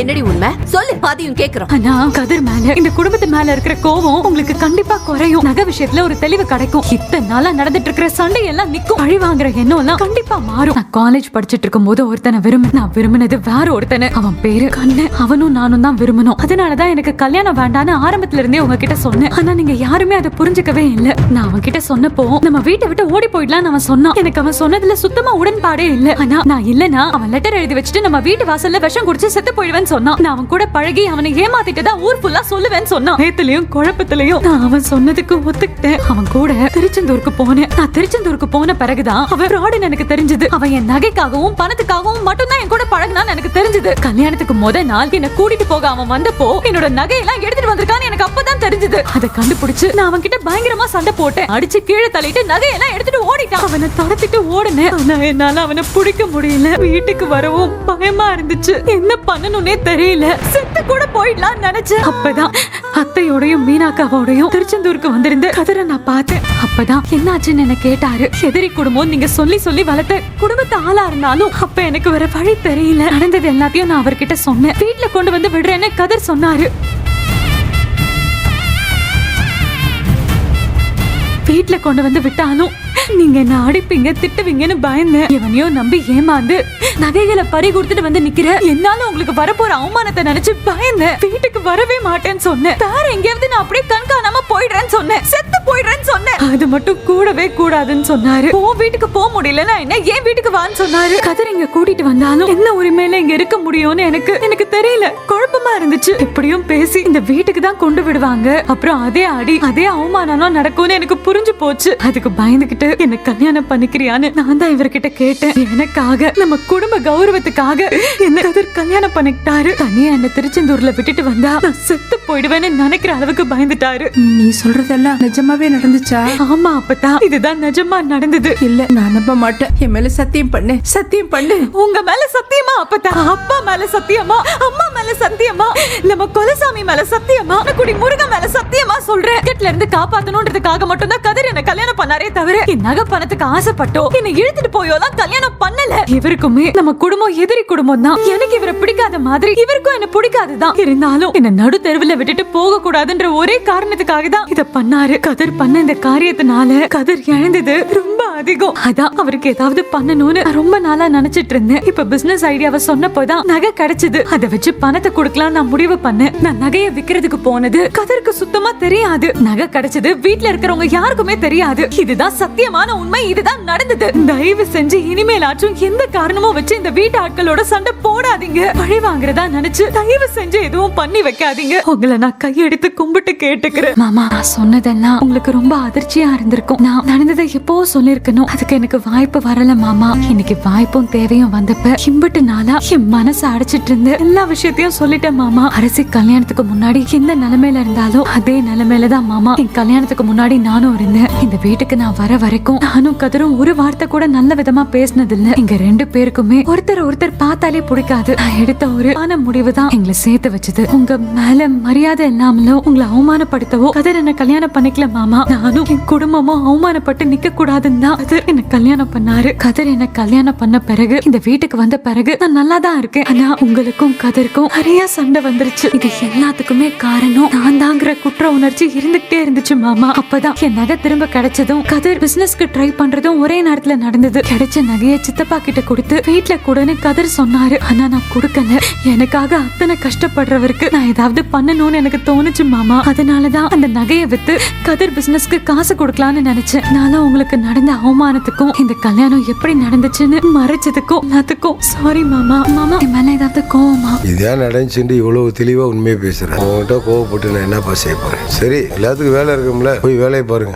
என்னடி உண்மை? சொல்லு அதையும் கேக்குறோம். ஆனா கதிர் மேல இந்த குடும்பத்து மேல இருக்கிற கோவம் உங்களுக்கு கண்டிப்பா குறையும். நகை விஷயத்துல ஒரு தெளிவு கிடைக்கும். இத்தனை நாளா நடந்துட்டு இருக்கிற சண்டை எல்லாம் நிக்கும். பழி வாங்குற எண்ணம் எல்லாம் கண்டிப்பா மாறும். நான் காலேஜ் படிச்சிட்டு இருக்கும் போது ஒருத்தனை விரும்பினேன் நான் விரும்பினது வேற ஒருத்தனை. அவன் பேரு கண்ணு. அவனும் நானும் தான் விரும்பணும். அதனாலதான் எனக்கு கல்யாணம் வேண்டான்னு ஆரம்பத்துல இருந்தே உங்ககிட்ட சொன்னேன். ஆனா நீங்க யாருமே அதை புரிஞ்சுக்கவே இல்ல. நான் அவன் கிட்ட சொன்னப்போ நம்ம வீட்டை விட்டு ஓடி போயிடலாம் அவன் சொன்னான். எனக்கு அவன் சொன்னதுல சுத்தமா உடன்பாடே இல்ல. ஆனா நான் இல்லனா அவன் லெட்டர் எழுதி வச்சுட்டு நம்ம வீட்டு வாசல்ல விஷம் குடிச்சு செத்து போயிடுவேன் போயிடுவேன்னு சொன்னான். நான் அவன் கூட பழகி அவனை ஏமாத்திட்டு தான் ஊர் ஃபுல்லா சொல்லுவேன்னு சொன்னான். நேத்துலயும் குழப்பத்திலயும் நான் அவன் சொன்னதுக்கு ஒத்துக்கிட்டேன். அவன் கூட திருச்செந்தூருக்கு போனேன். நான் திருச்செந்தூருக்கு போன பிறகுதான் அவன் ஃப்ராடுன்னு எனக்கு தெரிஞ்சது. அவன் என் நகைக்காகவும் பணத்துக்காகவும் மட்டும்தான் என் கூட பழகினான்னு எனக்கு தெரிஞ்சது. கல்யாணத்துக்கு முத நாள் என்ன கூட்டிட்டு போக அவன் வந்தப்போ என்னோட நகையெல்லாம் எடுத்துட்டு வந்திருக்கான்னு எனக்கு அப்பதான் தெரிஞ்சது. அதை கண்டுபிடிச்சு நான் அவன் கிட்ட பயங்கரமா சண்டை போட்டேன். அடிச்சு கீழே தள்ளிட்டு நகையெல்லாம் எடுத்துட்டு ஓடிட்டான். அவனை தடுத்துட்டு ஓடுனேன். ஆனா என்னால அவனை பிடிக்க முடியல. வீட்டுக்கு வரவும் பயமா இருந்துச்சு. என்ன பண்ணணும்னே தெரியல. செத்து கூட போயிடலாம்னு நினைச்சேன். அப்பதான் அத்தையோடையும் மீனாக்காவோடையும் திருச்செந்தூருக்கு வந்திருந்த கதிரை நான் பார்த்தேன். அப்பதான் என்னாச்சுன்னு என்ன கேட்டாரு. எதிரி குடும்பம் நீங்க சொல்லி சொல்லி வளர்த்த குடும்பத்து ஆளா இருந்தாலும் அப்ப எனக்கு வேற வழி தெரியல. நடந்தது எல்லாத்தையும் நான் அவர்கிட்ட சொன்னேன். வீட்டுல கொண்டு வந்து விடுறேன்னு கதிர் சொன்னாரு. வீட்டுல கொண்டு வந்து விட்டாலும் நீங்க என்ன அடிப்பீங்க திட்டுவீங்கன்னு பயந்தேன். எவனையோ நம்பி ஏமாந்து நகைகளை பறி கொடுத்துட்டு வந்து நிக்கிற என்னால உங்களுக்கு வரப்போற அவமானத்தை நினைச்சு பயந்தேன். வீட்டுக்கு வரவே மாட்டேன்னு சொன்னேன். வேற எங்கேயாவது நான் அப்படியே கண்காணாம போயிடுறேன்னு சொன்னேன். செத்து போயிடுறேன்னு சொன்னேன். அது மட்டும் கூடவே கூடாதுன்னு சொன்னாரு. உன் வீட்டுக்கு போக முடியலன்னா என்ன? ஏன் வீட்டுக்கு வான்னு சொன்னாரு. கதிர் இங்க கூட்டிட்டு வந்தாலும் என்ன உரிமையில இங்க இருக்க முடியும்னு எனக்கு எனக்கு தெரியல. குழப்பமா இருந்துச்சு. எப்படியும் பேசி இந்த வீட்டுக்கு தான் கொண்டு விடுவாங்க. அப்புறம் அதே அடி அதே அவமானம் நடக்கும்னு எனக்கு புரிஞ்சு போச்சு. அதுக்கு பயந்துகிட்டு என்ன கல்யாணம் பண்ணிக்கிறியான்னு நான் தான் இவர்கிட்ட கேட்டேன். எனக்காக நம்ம குடும்ப கௌரவத்துக்காக என்ன கதிர் கல்யாணம் பண்ணிக்கிட்டாரு. தனியா என்ன திருச்செந்தூர்ல விட்டுட்டு வந்தா நான் செத்து போயிடுவேன்னு நினைக்கிற அளவுக்கு பயந்துட்டாரு. நீ சொல்றதெல்லாம் நிஜமாவே நடந்துச்சா? ஆமா அப்பதான் இதுதான் நிஜமா நடந்தது. இல்ல நான் நம்ப மாட்டேன். என் மேல சத்தியம் பண்ணு. சத்தியம் பண்ணு. உங்க மேல சத்தியமா அப்பதா அப்பா மேல சத்தியமா? அம்மா மேல சத்தியமா? நம்ம கொலசாமி மேல சத்தியமா? குடி முருகன் மேல சத்தியமா சொல்றேன். இருந்து காப்பாத்தணும்ன்றதுக்காக மட்டும் தான் கதிர் என்ன கல்யாணம் பண்ணாரே தவிர என் நகை பணத்துக்கு ஆசைப்பட்டோ என்ன இழுத்துட்டு போயோ தான் கல்யாணம் பண்ணல. இவருக்குமே நம்ம குடும்பம் எதிரி குடும்பம் தான் எனக்கு இவரை பிடிக்காத மாதிரி இவருக்கும் என்ன பிடிக்காதுதான் இருந்தாலும் என்ன நடு தெருவுல விட்டுட்டு போக கூடாதுன்ற ஒரே காரணத்துக்காக தான் இத பண்ணாரு. கதிர் பண்ண இந்த காரியத்தினால கதிர் இழந்தது ரொம்ப அதிகம். அதான் அவருக்கு ஏதாவது பண்ணணும்னு ரொம்ப நாளா நினைச்சிட்டு இருந்தேன். இப்ப பிசினஸ் ஐடியாவை சொன்னப்போதான் நகை கிடைச்சது. அதை வச்சு பணத்தை கொடுக்கலாம் நான் முடிவு பண்ணேன். நான் நகையை விக்கிறதுக்கு போனது கதருக்கு சுத்தமா தெரியாது. நகை கிடைச்சது வீட்ல இருக்கிறவங்க யாருக்குமே தெரியாது. இதுதான் சத்தியமான உண்மை. இதுதான் நடந்தது. தயவு செஞ்சு இனிமேலாச்சும் எந்த காரணமும் வச்சு இந்த வீட்டு ஆட்களோட சண்டை போடாதீங்க. பழி வாங்குறதா நினைச்சு தயவு செஞ்சு எதுவும் பண்ணி வைக்காதீங்க. உங்களை நான் கையெடுத்து கும்பிட்டு கேட்டுக்கிறேன். மாமா நான் சொன்னதெல்லாம் உங்களுக்கு ரொம்ப அதிர்ச்சியா இருந்திருக்கும். நான் நடந்ததை எப்போ சொல்லிருக்கணும் அதுக்கு எனக்கு வாய்ப்பு வரல மாமா. இன்னைக்கு வாய்ப்பும் தேவையும் வந்தப்ப இம்பட்டு நாளா என் மனசை அடைச்சிட்டு இருந்து எல்லா விஷயத்தையும் சொல்லிட்டேன் மாமா. அரசி கல்யாணத்துக்கு முன்னாடி எந்த நிலைமையில இருந்தாலும் அதே நிலைமையில தான் மாமா. என் கல்யாணத்துக்கு முன்னாடி நானும் இருந்தேன். இந்த வீட்டுக்கு நான் வர வரைக்கும் நானும் கதரும் ஒரு வார்த்தை கூட நல்ல விதமா பேசினது இல்ல எங்க ரெண்டு பேருக்குமே ஒருத்தர் ஒருத்தர் பார்த்தாலே பிடிக்காது. நான் எடுத்த ஒரு ஆன முடிவு தான் எங்களை சேர்த்து வச்சது. உங்க மேல மரியாதை இல்லாமலும் உங்களை அவமானப்படுத்தவோ கதர் என்ன கல்யாணம் பண்ணிக்கல மாமா. நானும் என் குடும்பமும் அவமானப்பட்டு நிக்க கூடாதுன்னு தான் கதர் என்ன கல்யாணம் பண்ணாரு. கதர் என்ன கல்யாணம் பண்ண பிறகு இந்த வீட்டுக்கு வந்த பிறகு நான் நல்லா தான் இருக்கேன். ஆனா உங்களுக்கும் கதருக்கும் நிறைய சண்டை வந்துருச்சு. இது எல்லாத்துக்குமே காரணம் நான் தாங்கிற குட்டி உணர்ச்சி இருந்துகிட்டே இருந்துச்சு மாமா. அப்பதான் என் நகை திரும்ப கிடைச்சதும் கதிர் பிசினஸ்க்கு ட்ரை பண்றதும் ஒரே நேரத்துல நடந்தது. கிடைச்ச நகையை சித்தப்பா கிட்ட கொடுத்து வீட்டுல கூடன்னு கதிர் சொன்னாரு. ஆனா நான் கொடுக்கல. எனக்காக அத்தனை கஷ்டப்படுறவருக்கு நான் ஏதாவது பண்ணணும்னு எனக்கு தோணுச்சு மாமா. அதனாலதான் அந்த நகையை வித்து கதிர் பிசினஸ்க்கு காசு கொடுக்கலாம்னு நினைச்சேன். நானும் உங்களுக்கு நடந்த அவமானத்துக்கும் இந்த கல்யாணம் எப்படி நடந்துச்சுன்னு மறைச்சதுக்கும் எல்லாத்துக்கும் சாரி மாமா. மாமா என் மேல ஏதாவது கோவமா? இதான் நடந்துச்சுட்டு இவ்வளவு தெளிவா உண்மையை பேசுறேன் உங்ககிட்ட கோவப்பட்டு நான் என்னப்பா செய்ய போறேன்? சரி எல்லாத்துக்கும் வேலை இருக்கும்ல. போய் வேலையை பாருங்க.